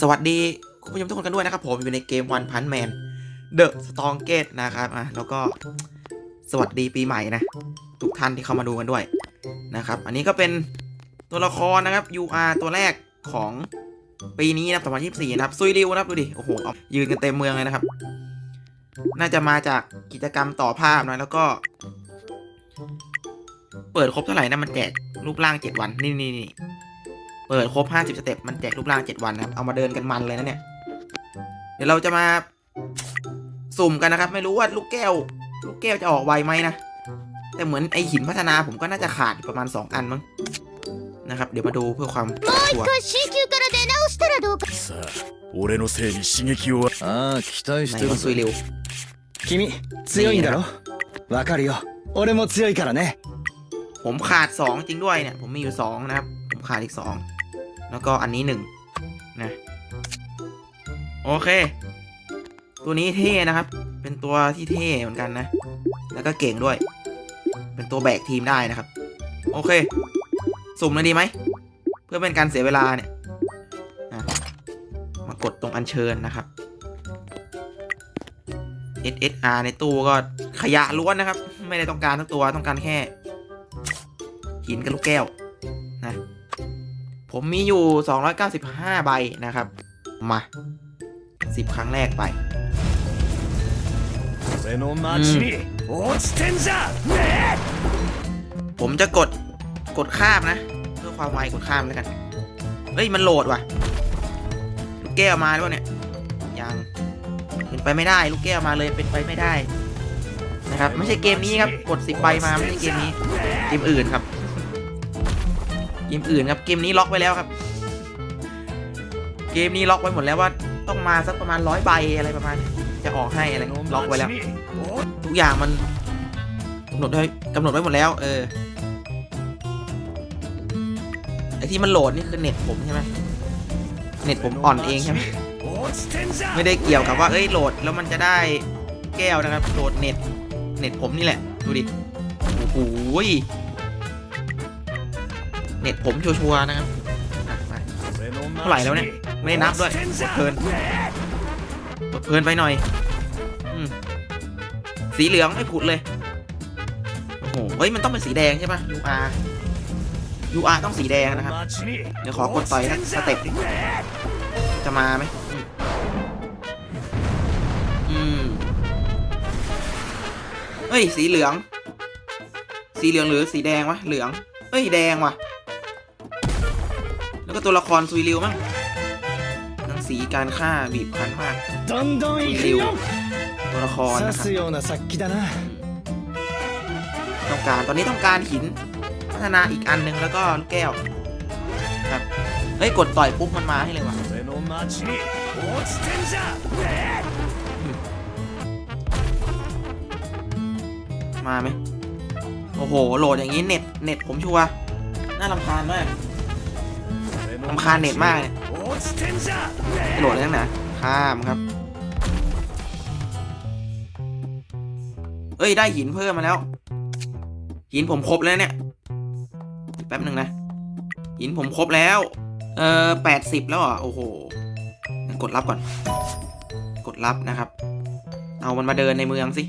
สวัสดีคุณผู้ชมทุกคนกันด้วยนะครับผมอยู่ในเกม One Punch Man The Strongest นะครับอะแล้วก็สวัสดีปีใหม่นะ ทุกท่านที่เข้ามาดูกันด้วยนะครับ อันนี้ก็เป็นตัวละครนะครับ UR ตัวแรกของปีนี้นะครับ2024นะครับซุยริวนะครับดูดิโอ้โหเอายืนกันเต็มเมืองเลยนะครับ น่าจะมาจากกิจกรรมต่อภาพนะแล้วก็ เปิดครบเท่าไหร่นะมันแจกรูปร่าง 7 วันนี่นี่นี่ เปิดครบ 50 สเต็ป มันแจกรูปร่าง 7 วันนะครับ เอามาเดินกันมันเลยนะเนี่ย เดี๋ยวเราจะมาสุ่มกันนะครับ ไม่รู้ว่าลูกแก้ว ลูกแก้วจะออกไวไหมนะ แต่เหมือนไอหินพัฒนาผมก็น่าจะขาดประมาณ 2 อันมั้ง นะครับ เดี๋ยวมาดูเพื่อความชัวร์ 回 C 級から出直したらどうかさあ俺のせいに刺激をああ期待 ไห し น てる ว่าซุย ぞ เร็ว 君強いんだろわかるよ俺も強いからね ผมขาด 2 จริงด้วยเนี่ย ผมมีอยู่ 2 นะครับ ผมขาดอีก 2 แล้วก็อันนี้1นะโอเค ตัวนี้เท่นะครับ เป็นตัวที่เท่เหมือนกันนะ แล้วก็เก่งด้วย เป็นตัวแบกทีมได้นะครับ โอเค สุ่มเลยดีไหม เพื่อเป็นการเสียเวลาเนี่ยนะมากดตรงอัญเชิญนะครับ SSR ในตู้ก็ขยะล้วนนะครับ ไม่ได้ต้องการทั้งตัวต้องการแค่หินกับลูกแก้ว ผมมีอยู่ 295 ใบนะครับ มา 10 ครั้งแรกไปมผมจะกดกดข้ามนะ เพื่อความไวกดข้ามแล้วกัน เฮ้ย มันโหลดว่ะ ลูกแก้วมาแล้วเนี่ย ยังเป็นไปไม่ได้ ลูกแก้วมาเลยเป็นไปไม่ได้ นะครับ ไม่ใช่เกมนี้ครับ กดสิบใบมาไม่ใช่เกมนี้ เกมอื่นครับ เกมอื่นครับเกมนี้ล็อกไว้แล้วครับ เกมนี้ล็อกไว้หมดแล้วว่าต้องมาสักประมาณร้อยใบอะไรประมาณ จะออกให้อะไรล็อกไว้แล้ว ทุกอย่างมันกำหนดไว้กำหนดไว้หมดแล้ว เออไอที่มันโหลดนี่คือเน็ตผมใช่ไหมเน็ตผมอ่อนเองใช่ไหมไม่ได้เกี่ยวกับว่าเอ้ยโหลดแล้วมันจะได้แก้วนะครับโหลดเน็ตเน็ตผมนี่แหละ ดูดิโอ้โห เน็ตผมชัวร์นะครับเท่าไหร่แล้วเนี่ยไม่ได้นับด้วยเพลินเพลินไปหน่อยสีเหลืองไม่ผุดเลยโอ้โหเฮ้ยมันต้องเป็นสีแดงใช่ปะ UR UR ต้องสีแดงนะครับ เดี๋ยวขอกดต่อยนะสเต็ปจะมาไหมอืมเฮ้ยสีเหลือง สีเหลืองหรือสีแดงวะเหลืองเอ้ยแดงว่ะ ก็ตัวละครซุยริวมั้งนังสีการฆ่าบีบคั้นมากซุยริวตัวละครนะครับต้องการตอนนี้ต้องการหินพัฒนาอีกอันนึงแล้วก็ลูกแก้วครับเฮ้ยกดต่อยปุ๊บมันมาให้เลยว่ะมาไหมโอ้โห โหลดอย่างนี้เน็ต เน็ตผมชัวร์น่าลำคาญมาก ทำคาเน็ตมากเลยโหลดเรื่องนะข้ามครับ เอ้ยได้หินเพิ่มมาแล้ว หินผมครบแล้วเนี่ย แป๊บหนึ่งนะ หินผมครบแล้ว เออแปดสิบแล้วอะโอ้โหกดรับก่อน กดรับนะครับ เอามันมาเดินในเมืองสิ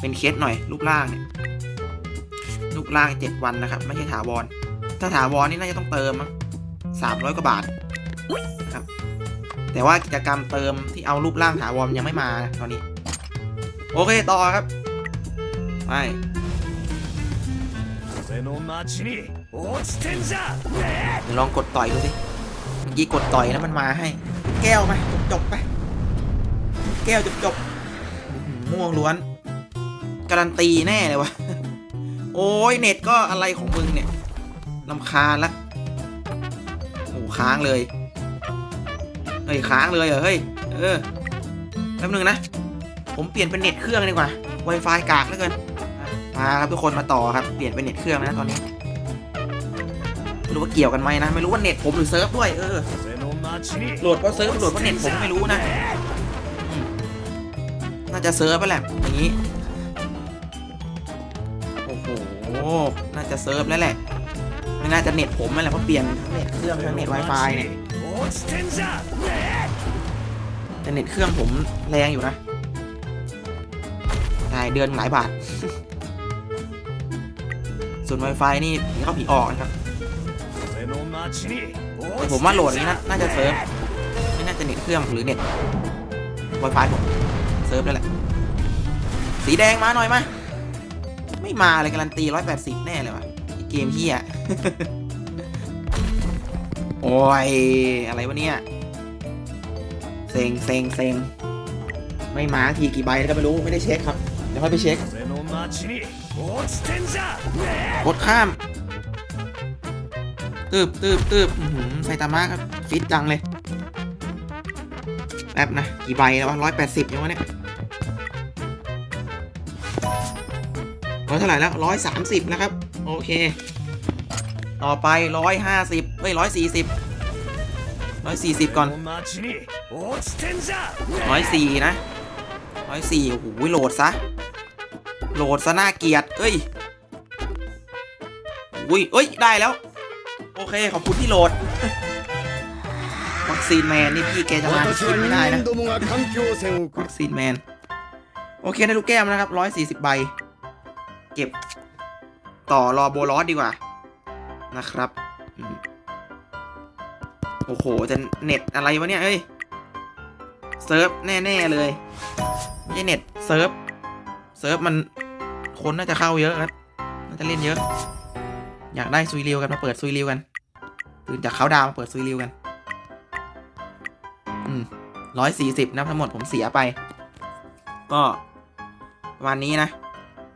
เป็นเคสหน่อยรูปร่างเนี่ยรูปร่างเจ็ดวันนะครับ ไม่ใช่ถาวร ถ้าถาวรนี่น่าจะต้องเติมมั้ง 300 กว่าบาทครับ แต่ว่ากิจกรรมเติมที่เอารูปร่างถาวรยังไม่มาตอนนี้ โอเคต่อครับไปลองกดต่อยดูสิเมื่อกี้กดต่อยแล้วมันมาให้ แก้วไหมจบไป แก้วจบจบม่วงล้วน การันตีแน่เลยวะ โอ้ยเน็ตก็อะไรของมึงเนี่ยลำคาละ โอ้ค้างเลยเฮ้ยค้างเลยเหรอเฮ้ยเออแป๊บนึงนะ ผมเปลี่ยนเป็นเน็ตเครื่องดีกว่า Wi-Fi กากเหลือเกินมาครับทุกคนมาต่อครับเปลี่ยนเป็นเน็ตเครื่องนะตอนนี้ไม่รู้ว่าเกี่ยวกันไหมนะไม่รู้ว่าเน็ตผมหรือเซิร์ฟด้วยเออโหลดเพราะเซิร์ฟโหลดเพราะเน็ตผมไม่รู้นะน่าจะเซิร์ฟไปแหละอย่างนี้โอ้โหน่าจะเซิร์ฟแล้วแหละ น่าจะเน็ตผมนั่นแหละเพราะเปลี่ยนเน็ตเครื่องเน็ต Wi-Fi เนี่ยแต่เน็ตเครื่องผมแรงอยู่นะไายเดือนหลายบาท ส่วน Wi-Fi นี่เขาผีออกนะครับแต่ผมว่าโหลดนี้น่าจะเซิร์ฟไม่น่าจะเน็ตเครื่องหรือเน็ต Wi-Fi ผมเซิร์ฟแล้วแหละ สีแดงมาหน่อยมา ไม่มาเลยการันตี 180 แน่เลยวะ เกมเฮียโอ้ย อะไรวะเนี่ย เซ็งเซ็งเซ็งไม่มาทีกี่ใบก็ไม่รู้ ไม่ได้เช็คครับ เดี๋ยวค่อยไปเช็คกดข้าม ตืบตืบตืบไซตามะครับฟิตจังเลยแอบนะ กี่ใบแล้วร้อยแปดสิบยังวะเนี่ยร้อยเท่าไหร่แล้วร้อยสามสิบนะครับ โอเค ต่อไปร้อยห้าสิบเฮ้ยร้อยสี่สิบร้อยสี่สิบก่อนร้อยสี่นะร้อยสี่โอ้โหโหลดซะ โหลดซะน่าเกียดเอ้ยอุ้ยเอ้ย ได้แล้ว โอเค ขอบคุณที่โหลด วัคซีนแมน นี่พี่แกจะมาที่ไม่ได้นะ วัคซีนแมน โอเค ได้ลูกแก้วนะครับร้อยสี่สิบใบ เก็บ ต่อรอโบลอสดีกว่านะครับโอ้โหจะเน็ตอะไรวะเนี่ยเอ้ยเซิร์ฟแน่ๆเลยไม่ใช่เน็ตเซิร์ฟเซิร์ฟมันคนน่าจะเข้าเยอะครับน่าจะเล่นเยอะ อยากได้ซุยริวกันมาเปิดซุยริวกันตื่นจากเขาดาวมาเปิดซุยริวกัน อืมร้อยสี่สิบนะทั้งหมดผมเสียไป ก็ประมาณนี้นะ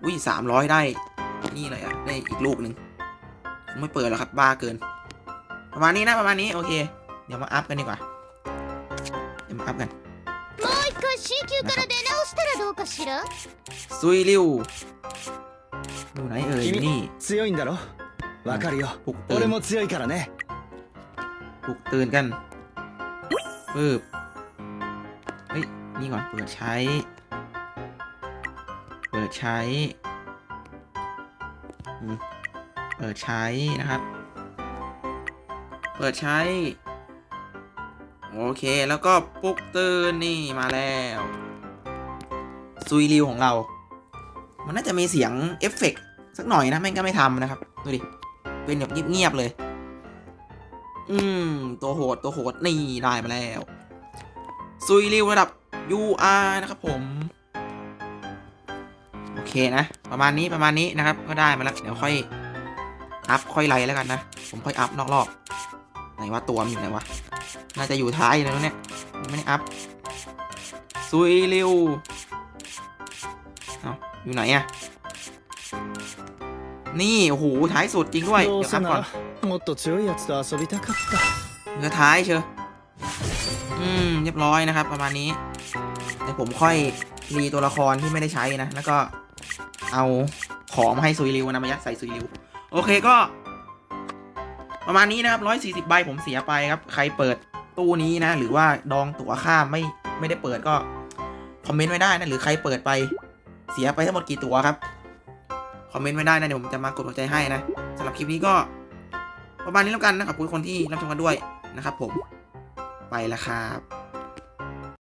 อุ้ยสามร้อยได้ นี่เลยอะได้อีกลูกหนึ่งผมไม่เปิดแล้วครับ บ้าเกิน ประมาณนี้นะ ประมาณนี้ โอเค เดี๋ยวมาอัพกันดีกว่า เดี๋ยวมาอัพกัน もう一回 C 級から出直したらどうかしら ซุยริวอยู่ไหนเอ่ยอยู่นี่ 強いんだろわかるよ ปลุกตื่น 俺も強いからね ปลุกตื่นกันปึ๊บเฮ้ย นี่ก่อน เปิดใช้ เปิดใช้อืม เปิดใช้นะครับ เปิดใช้ โอเค แล้วก็ปลุกตื่นนี่มาแล้ว ซุยริวของเรา มันน่าจะมีเสียงเอฟเฟกต์สักหน่อยนะแม่งก็ไม่ทำนะครับ ดูดิ เป็นแบบเงียบๆเลย อืม ตัวโหดตัวโหดนี่ได้มาแล้ว ซุยริวระดับ UR นะครับผม โอเคนะ ประมาณนี้ประมาณนี้นะครับ ก็ได้มาแล้ว เดี๋ยวค่อยอัพค่อยไล่แล้วกันนะ ผมค่อยอัพนอกรอบ ไหนว่าตัวมันอยู่ไหนวะ น่าจะอยู่ท้ายแล้วเนี่ย ไม่ได้อัพซุยเร็วเอาอยู่ไหนอะนี่ โอ้โห ท้ายสุดจริงด้วย เดี๋ยวอัพก่อนเนื้อท้ายเชียอืม เรียบร้อยนะครับ ประมาณนี้ เดี๋ยวผมค่อยรีตัวละครที่ไม่ได้ใช้นะ แล้วก็ เอาของมาให้ซุยริวนะมายัดใส่ซุยริว โอเคก็ ประมาณนี้นะครับร้อยสี่สิบใบผมเสียไปครับ ใครเปิดตู้นี้นะ หรือว่าดองตั๋วข้ามไม่ไม่ได้เปิดก็คอมเมนต์ไว้ได้นะ หรือใครเปิดไปเสียไปทั้งหมดกี่ตั๋วครับ คอมเมนต์ไว้ได้นะ เดี๋ยวผมจะมากดหัวใจให้นะสำหรับคลิปนี้ก็ ประมาณนี้แล้วกันนะขอบคุณคนที่รับชมกันด้วยนะครับ ผมไปแล้วครับ